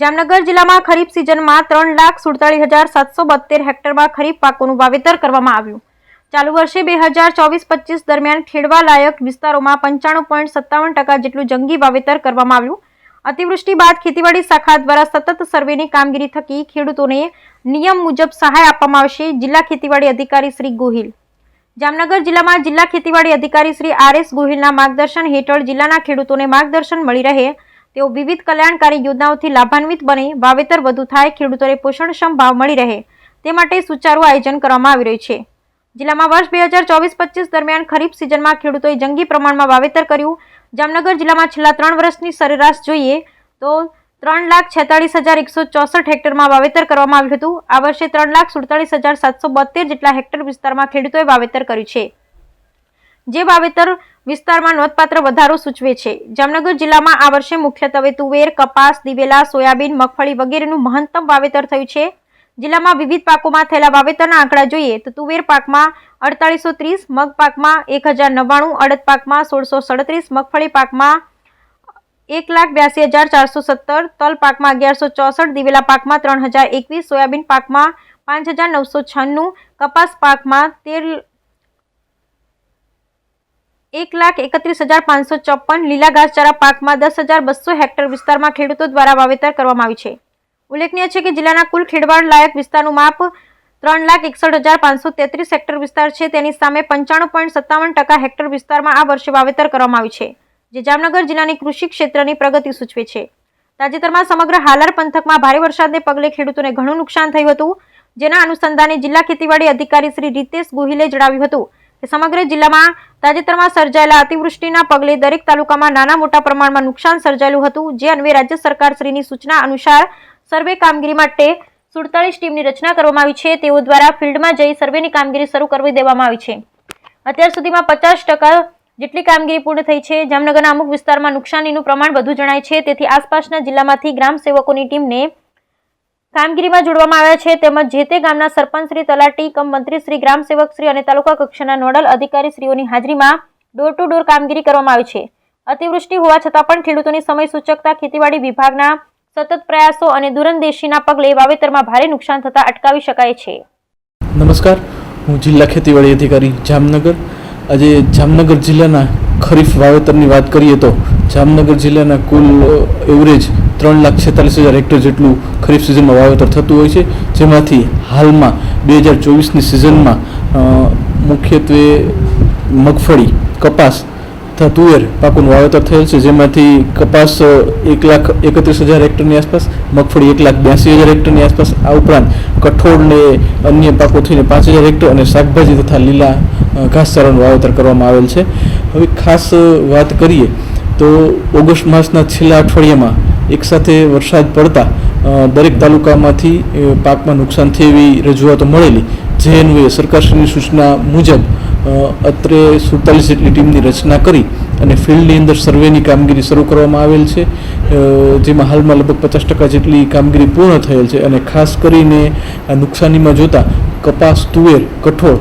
જામનગર જિલ્લામાં ખરીફ સિઝનમાં ત્રણ લાખ સુડતાલીસ હજાર સાતસો બોતેર હેક્ટરમાં ખરીફ પાકોનું વાવેતર કરવામાં આવ્યું. ચાલુ વર્ષે બે હજાર ચોવીસ પચીસ દરમિયાન ખેડવા લાયક વિસ્તારોમાં પંચાણું પોઈન્ટ સત્તાવન ટકા જેટલું જંગી વાવેતર કરવામાં આવ્યું. અતિવૃષ્ટિ બાદ ખેતીવાડી શાખા દ્વારા સતત સર્વેની કામગીરી થકી ખેડૂતોને નિયમ મુજબ સહાય આપવામાં આવશે, જિલ્લા ખેતીવાડી અધિકારી શ્રી ગોહિલ. જામનગર જિલ્લામાં જિલ્લા ખેતીવાડી અધિકારી શ્રી આર એસ ગોહિલના માર્ગદર્શન હેઠળ જિલ્લાના ખેડૂતોને માર્ગદર્શન મળી રહે તેઓ વિવિધ કલ્યાણકારી યોજનાઓથી લાભાન્વિત બને, વાવેતર વધુ થાય, ખેડૂતોને પોષણક્ષમ ભાવ મળી રહે, તે માટે સુચારુ આયોજન કરવામાં આવી રહ્યું છે. જિલ્લામાં વર્ષ બે હજાર ચોવીસ પચીસ દરમિયાન ખરીફ સિઝનમાં ખેડૂતોએ જંગી પ્રમાણમાં વાવેતર કર્યું. જામનગર જિલ્લામાં છેલ્લા ત્રણ વર્ષની સરેરાશ જોઈએ તો ત્રણ લાખ છેતાળીસ હજાર એકસો ચોસઠ હેક્ટરમાં વાવેતર કરવામાં આવ્યું હતું. આ વર્ષે ત્રણ લાખ સુડતાલીસ હજાર સાતસો બોતેર જેટલા હેક્ટર વિસ્તારમાં ખેડૂતોએ વાવેતર કર્યું છે. જે વાવેતર વિસ્તારમાં નોંધપાત્ર વધારો સૂચવે છે. જામનગર જિલ્લામાં આ વર્ષે મુખ્યત્વે તુવેર, કપાસ, દિવેલા, સોયાબીન, મગફળી વગેરેનું મહત્તમ વાવેતર થયું છે. જિલ્લામાં વિવિધ પાકોમાં થયેલા વાવેતરના આંકડા જોઈએ તો તુવેર પાકમાં અડતાલીસો ત્રીસ, મગ પાકમાં એક હજાર નવ્વાણું, અડદ પાકમાં સોળસો સડત્રીસ, મગફળી પાકમાં એક લાખ બ્યાસી હજાર ચારસો સત્તર, તલ પાકમાં અગિયારસો ચોસઠ, દિવેલા પાકમાં ત્રણ હજાર એકવીસ, સોયાબીન પાકમાં પાંચ હજાર નવસો છન્નું, કપાસ પાકમાં તેર એક લાખ એકત્રીસ હજાર પાંચસો ચોપન લીલા ઘાસચારા પાકમાં દસ હજાર બસો હેક્ટર વિસ્તારમાં ખેડૂતો દ્વારા વાવેતર કરવામાં આવ્યું છે. ઉલ્લેખનીય છે કે જિલ્લાના કુલ ખેડવાડ લાયક વિસ્તારનું માપ ત્રણ લાખ એકસઠ હજાર પાંચસો તેત્રીસ હેક્ટર વિસ્તાર છે. તેની સામે પંચાણું પોઈન્ટ સત્તાવન ટકા હેક્ટર વિસ્તારમાં આ વર્ષે વાવેતર કરવામાં આવ્યું છે, જે જામનગર જિલ્લાની કૃષિ ક્ષેત્રની પ્રગતિ સૂચવે છે. તાજેતરમાં સમગ્ર હાલાર પંથકમાં ભારે વરસાદને પગલે ખેડૂતોને ઘણું નુકસાન થયું હતું. જેના અનુસંધાને જિલ્લા ખેતીવાડી અધિકારી શ્રી રીતેશ ગોહિલે જણાવ્યું હતું સમગ્ર જિલ્લામાં તાજેતરમાં સર્જાયેલા અતિવૃષ્ટિના પગલે દરેક તાલુકામાં નાના મોટા પ્રમાણમાં નુકસાન સર્જાયેલું હતું, જે અન્વે રાજ્ય સરકાર શ્રીની સૂચના અનુસાર સર્વે કામગીરી માટે સુડતાલીસ ટીમની રચના કરવામાં આવી છે. તેઓ દ્વારા ફિલ્ડમાં જઈ સર્વેની કામગીરી શરૂ કરવી દેવામાં આવી છે. અત્યાર સુધીમાં પચાસ ટકા જેટલી કામગીરી પૂર્ણ થઈ છે. જામનગરના અમુક વિસ્તારમાં નુકસાનીનું પ્રમાણ વધુ જણાય છે. તેથી આસપાસના જિલ્લામાંથી ગ્રામ સેવકોની ટીમને કામગીરીમાં જોડવામાં આવ્યા છે. તેમજ જે તે ગામના સરપંચ શ્રી, તલાટી કમ મંત્રી શ્રી, ગ્રામ સેવક શ્રી અને તાલુકા કક્ષાના નોડલ અધિકારી શ્રીઓની હાજરીમાં ડોર ટુ ડોર કામગીરી કરવામાં આવી છે. અતિવૃષ્ટિ હોવા છતાં પણ ખેડૂતોની સમય સૂચકતા ખેતીવાડી વિભાગના સતત પ્રયાસો અને દૂરંદેશીના પગલે વાવેતરમાં ભારે નુકસાન થતાં અટકાવી શકાય છે. નમસ્કાર. હું જિલ્લા ખેતીવાડી અધિકારી જામનગર. આજે જામનગર જિલ્લાના ખરીફ વાવેતરની વાત કરીએ તો જામનગર જિલ્લાના કુલ એવરેજ ત્રણ લાખ છેતાલીસ હજાર હેક્ટર જેટલું ખરીફ સિઝનમાં વાવેતર થતું હોય છે. જેમાંથી હાલમાં બે હજાર ચોવીસની સિઝનમાં મુખ્યત્વે મગફળી, કપાસ તથા તુવેર પાકોનું વાવેતર થયેલ છે. જેમાંથી કપાસ એક લાખ એકત્રીસ હજાર હેક્ટરની આસપાસ, મગફળી એક લાખ બ્યાસી હજાર હેક્ટરની આસપાસ. આ ઉપરાંત કઠોળને અન્ય પાકો થઈને પાંચ હજાર હેક્ટર અને શાકભાજી તથા લીલા ઘાસચારાનું વાવેતર કરવામાં આવેલ છે. હવે ખાસ વાત કરીએ તો ઓગસ્ટ માસના છેલ્લા અઠવાડિયામાં એકસાથે વરસાદ પડતા દરેક તાલુકામાંથી પાકમાં નુકસાન થઈ રજૂઆતો મળેલી. જે અન્વયે સરકારશ્રીની સૂચના મુજબ અત્રે સુડતાલીસ જેટલી ટીમની રચના કરી અને ફિલ્ડની અંદર સર્વેની કામગીરી શરૂ કરવામાં આવેલ છે. જેમાં હાલમાં લગભગ પચાસ ટકા જેટલી કામગીરી પૂર્ણ થયેલ છે અને ખાસ કરીને આ નુકસાનીમાં જોતા કપાસ, તુવેર, કઠોળ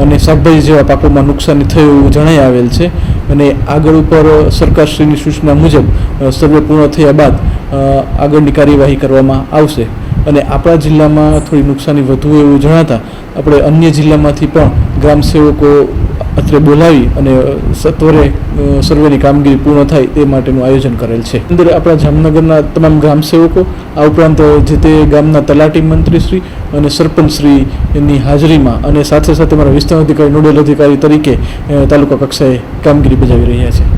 અને શાકભાજી જેવા પાકોમાં નુકસાની થયું એવું જણાઈ આવેલ છે. અને આગળ ઉપર સરકારશ્રીની સૂચના મુજબ સર્વે પૂર્ણ થયા બાદ આગળની કાર્યવાહી કરવામાં આવશે. અને આપણા જિલ્લામાં થોડી નુકસાની વધુ એવું જણાતા આપણે અન્ય જિલ્લામાંથી પણ ગ્રામ સેવકો અત્રે બોલાવી અને સત્વરે સર્વેની કામગીરી પૂર્ણ થાય તે માટેનું આયોજન કરેલ છે. અંદર આપણા જામનગરના તમામ ગ્રામ સેવકો, આ ઉપરાંત જે તે ગામના તલાટી મંત્રીશ્રી અને સરપંચશ્રીની હાજરીમાં અને સાથે સાથે મારા વિસ્તાર અધિકારી, નોડલ અધિકારી તરીકે તાલુકા કક્ષાએ કામગીરી બજાવી રહ્યા છે.